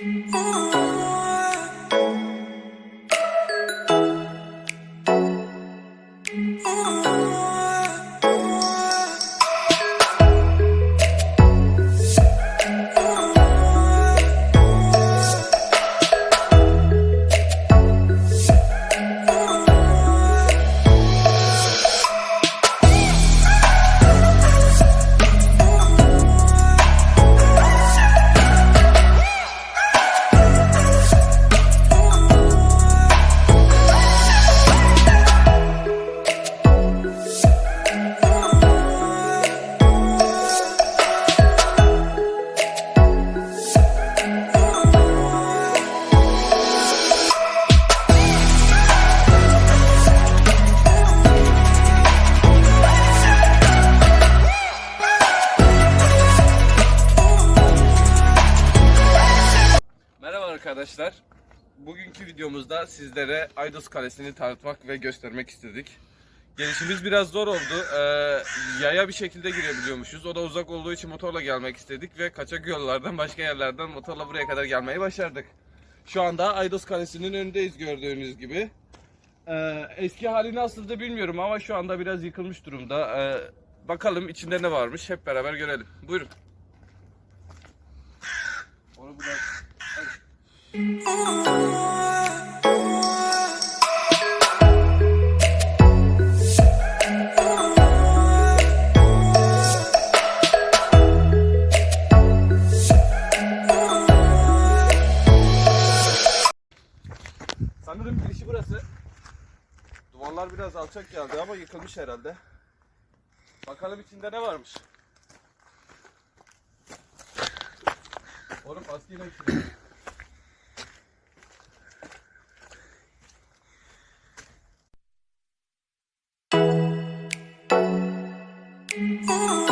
Oh. Arkadaşlar. Bugünkü videomuzda sizlere Aydos Kalesi'ni tanıtmak ve göstermek istedik. Gelişimiz biraz zor oldu. Ee, yaya bir şekilde girebiliyormuşuz. O da uzak olduğu için motorla gelmek istedik ve kaçak yollardan başka yerlerden motorla buraya kadar gelmeyi başardık. Şu anda Aydos Kalesi'nin önündeyiz gördüğünüz gibi. Ee, eski hali nasıldı bilmiyorum ama şu anda biraz yıkılmış durumda. Ee, bakalım içinde ne varmış hep beraber görelim. Buyurun. Onu biraz... Sanırım girişi burası. Duvarlar biraz alçak geldi ama yıkılmış herhalde. Bakalım içinde ne varmış. Oğlum maskeyle şuraya. Bu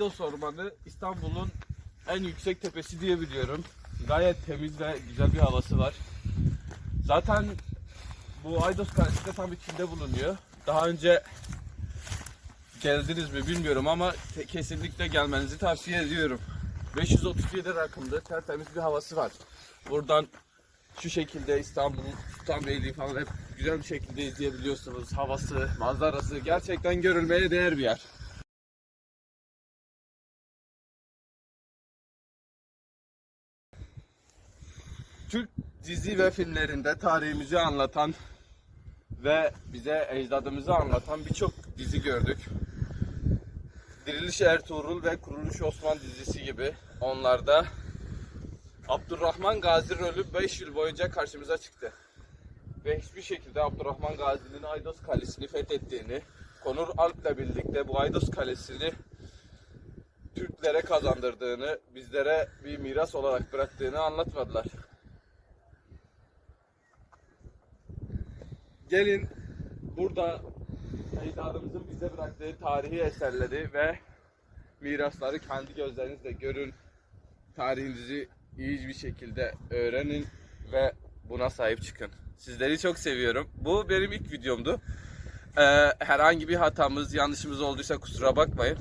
Aydos Ormanı İstanbul'un en yüksek tepesi diye biliyorum. Gayet temiz ve güzel bir havası var. Zaten bu Aydos Kalesi de tam içinde bulunuyor. Daha önce geldiniz mi bilmiyorum ama kesinlikle gelmenizi tavsiye ediyorum. 537 rakımlı tertemiz bir havası var. Buradan şu şekilde İstanbul'un Sultanbeyliği falan hep güzel bir şekilde izleyebiliyorsunuz. Havası, manzarası gerçekten görülmeye değer bir yer. Türk dizi ve filmlerinde tarihimizi anlatan ve bize ecdadımızı anlatan birçok dizi gördük. Diriliş Ertuğrul ve Kuruluş Osman dizisi gibi onlarda Abdurrahman Gazi rolü 5 yıl boyunca karşımıza çıktı. Ve hiçbir şekilde Abdurrahman Gazi'nin Aydos Kalesi'ni fethettiğini, Konur Alp'le birlikte bu Aydos Kalesi'ni Türklere kazandırdığını, bizlere bir miras olarak bıraktığını anlatmadılar. Gelin burada ecdadımızın bize bıraktığı tarihi eserleri ve mirasları kendi gözlerinizle görün. Tarihinizi iyi bir şekilde öğrenin ve buna sahip çıkın. Sizleri çok seviyorum. Bu benim ilk videomdu. Ee, herhangi bir hatamız, yanlışımız olduysa kusura bakmayın.